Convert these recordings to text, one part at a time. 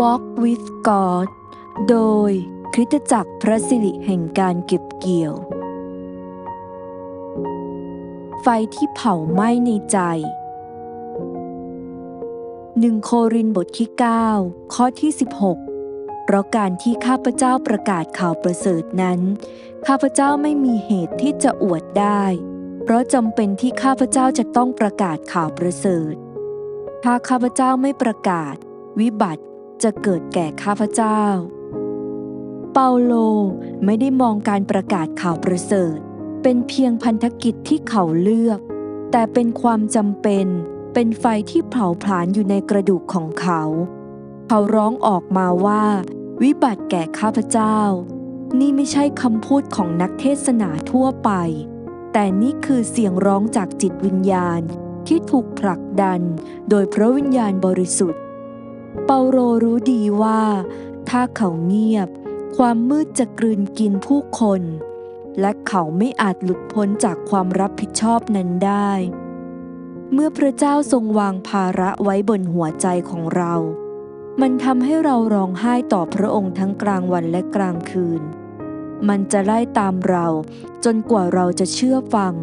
Walk with God โดยคริสตจักรพระสิริแห่งการเก็บเกี่ยว ไฟที่เผาไหม้ในใจ 1 โครินบทที่ 9 ข้อที่ 16 เพราะการที่ข้าพเจ้าประกาศข่าวประเสริฐนั้น ข้าพเจ้าไม่มีเหตุที่จะอวดได้ เพราะจำเป็นที่ข้าพเจ้าจะต้องประกาศข่าวประเสริฐ ถ้าข้าพเจ้าไม่ประกาศ วิบัติ จะเกิดแก่ข้าพเจ้า เปาโลไม่ได้มองการประกาศข่าวประเสริฐ เป็นเพียงพันธกิจที่เขาเลือก แต่เป็นความจำเป็น เป็นไฟที่เผาผลาญอยู่ในกระดูกของเขา เขาร้องออกมาว่า วิบัติแก่ข้าพเจ้า นี่ไม่ใช่คำพูดของนักเทศนาทั่วไป แต่นี่คือเสียงร้องจากจิตวิญญาณที่ถูกผลักดันโดยพระวิญญาณบริสุทธิ์ เปาโลรู้ดีว่า ถ้าเขาเงียบ ความมืดจะกลืนกินผู้คน และเขาไม่อาจหลุดพ้นจากความรับผิดชอบนั้นได้ เมื่อพระเจ้าทรงวางภาระไว้บนหัวใจของเรา มันทำให้เราร้องไห้ต่อพระองค์ทั้งกลางวันและกลางคืน มันจะไล่ตามเราจนกว่าเราจะเชื่อฟัง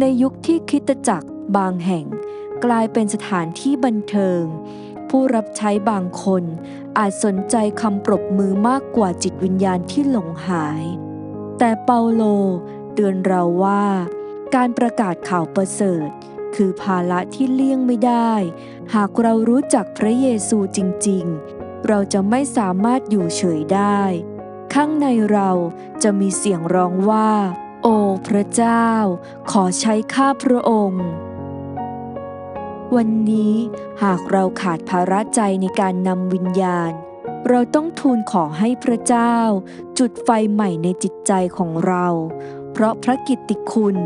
ในยุคที่คริสตจักรบางแห่งกลายเป็นสถานที่บันเทิง ผู้รับใช้บางคน อาจสนใจคำปรบมือมากกว่าจิตวิญญาณที่หลงหาย แต่เปาโลเตือนเราว่า การประกาศข่าวประเสริฐ คือภาระที่เลี่ยงไม่ได้ หากเรารู้จักพระเยซูจริง ๆ เราจะไม่สามารถอยู่เฉยได้ ข้างในเราจะมีเสียงร้องว่า โอ้พระเจ้า ขอใช้ข้าพระองค์ วันนี้หากเราขาดภาระใจในการนำวิญญาณ เราต้องทูลขอให้พระเจ้า จุดไฟใหม่ในจิตใจของเรา เพราะพระกิตติคุณ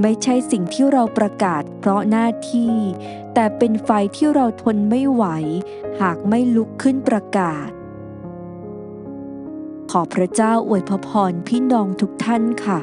ไม่ใช่สิ่งที่เราประกาศเพราะหน้าที่ แต่เป็นไฟที่เราทนไม่ไหว หากไม่ลุกขึ้นประกาศ ขอพระเจ้าอวยพรพี่น้องทุกท่านค่ะ